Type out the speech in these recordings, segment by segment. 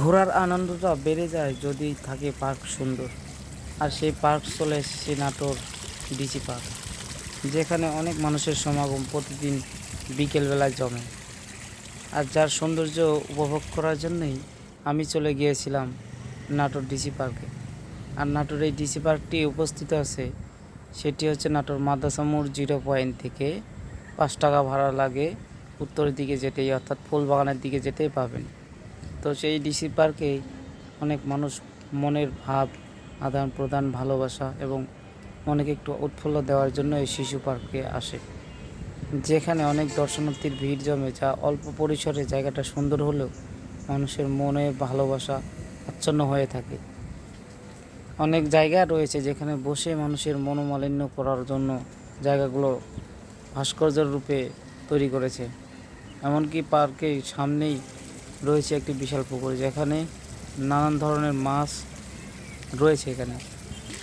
ঘোরার আনন্দটা বেড়ে যায় যদি থাকে পার্ক সুন্দর। আর সেই পার্ক চলে এসেছে নাটোর ডিসি পার্ক, যেখানে অনেক মানুষের সমাগম প্রতিদিন বিকেলবেলায় জমে। আর যার সৌন্দর্য উপভোগ করার জন্যই আমি চলে গিয়েছিলাম নাটোর ডিসি পার্কে। আর নাটোর এই ডিসি পার্কটি উপস্থিত আছে, সেটি হচ্ছে নাটোর মাদ্রাসা মোড় জিরো পয়েন্ট থেকে পাঁচ টাকা ভাড়া লাগে উত্তরের দিকে যেতেই, অর্থাৎ ফুলবাগানের দিকে যেতেই পাবেন। তো সেই ডিসি পার্কে অনেক মানুষ মনের ভাব, আদান প্রদান, ভালোবাসা এবং অনেকে একটু উৎফুল্ল দেওয়ার জন্য এই শিশু পার্কে আসে। যেখানে অনেক দর্শনার্থীর ভিড় জমে, যা অল্প পরিসরে জায়গাটা সুন্দর হলেও মানুষের মনে ভালোবাসা আচ্ছন্ন হয়ে থাকে। অনেক জায়গা রয়েছে যেখানে বসে মানুষের মনোমালিন্য করার জন্য জায়গাগুলো ভাস্কর্যের রূপে তৈরি করেছে। এমনকি পার্কের সামনেই রয়েছে একটি বিশাল পুকুর যেখানে নানান ধরনের মাছ রয়েছে এখানে।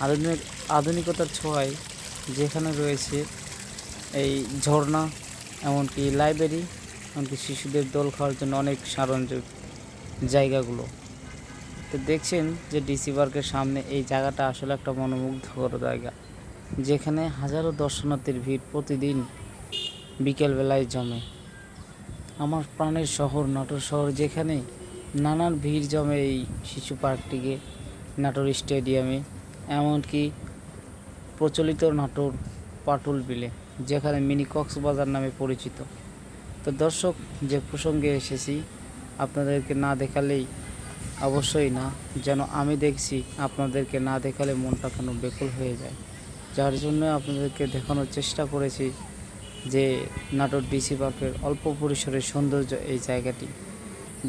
আধুনিক, আধুনিকতার ছোঁয়ায় যেখানে রয়েছে এই ঝর্ণা, এমনকি লাইব্রেরি, এমনকি শিশুদের দোল খাওয়ার জন্য অনেক সরঞ্জাম জায়গাগুলো। তো দেখছেন যে ডিসি পার্কের সামনে এই জায়গাটা আসলে একটা মনোমুগ্ধকর জায়গা, যেখানে হাজারো দর্শনার্থীর ভিড় প্রতিদিন বিকেলবেলায় জমে। আমার প্রাণের শহর, নাটোর শহর, যেখানে নানান ভিড় জমে এই শিশু পার্কটিকে, নাটোর স্টেডিয়ামে। এমনকি প্রচলিত নাটোর পাটুল বিলে, যেখানে মিনি কক্সবাজার নামে পরিচিত। তো দর্শক, যে প্রসঙ্গে এসেছি, আপনাদেরকে না দেখালেই অবশ্যই না, যেন আমি দেখছি, আপনাদেরকে না দেখালে মনটা কেন বেকুল হয়ে যায়। যার জন্য আপনাদেরকে দেখানোর চেষ্টা করেছি যে নাটোর ডিসি পার্কের অল্প পরিসরের সৌন্দর্য এই জায়গাটি।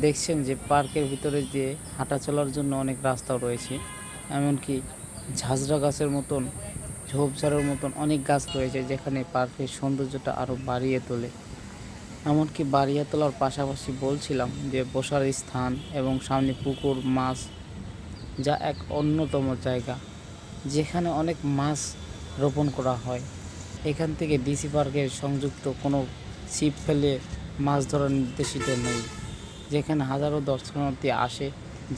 দেখছেন যে পার্কের ভিতরে দিয়ে হাঁটা চলার জন্য অনেক রাস্তাও রয়েছে, এমনকি ঝাঁঝরা গাছের মতন ঝোপঝাড়ের মতন অনেক গাছ রয়েছে যেখানে পার্কের সৌন্দর্যটা আরও বাড়িয়ে তোলে। এমনকি বাড়িয়ে তোলার পাশাপাশি বলছিলাম যে বসার স্থান এবং সামনে পুকুর, মাছ, যা এক অন্যতম জায়গা, যেখানে অনেক মাছ রোপণ করা হয়। এখান থেকে ডিসি পার্কের সংযুক্ত কোনো ছিপ ফেলে মাছ ধরার নির্দেশিত নেই। যেখানে হাজারো দর্শনার্থী আসে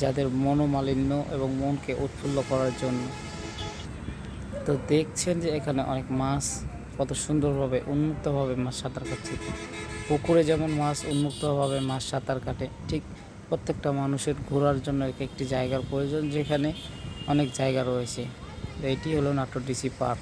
যাদের মনোমালিন্য এবং মনকে উৎফুল্ল করার জন্য। তো দেখছেন যে এখানে অনেক মাছ, কত সুন্দরভাবে উন্মুক্তভাবে মাছ সাঁতার কাটছে। পুকুরে যেমন মাছ উন্মুক্তভাবে মাছ সাঁতার কাটে, ঠিক প্রত্যেকটা মানুষের ঘোরার জন্য এক একটি জায়গার প্রয়োজন যেখানে অনেক জায়গা রয়েছে। এটি হলো নাটোর ডিসি পার্ক।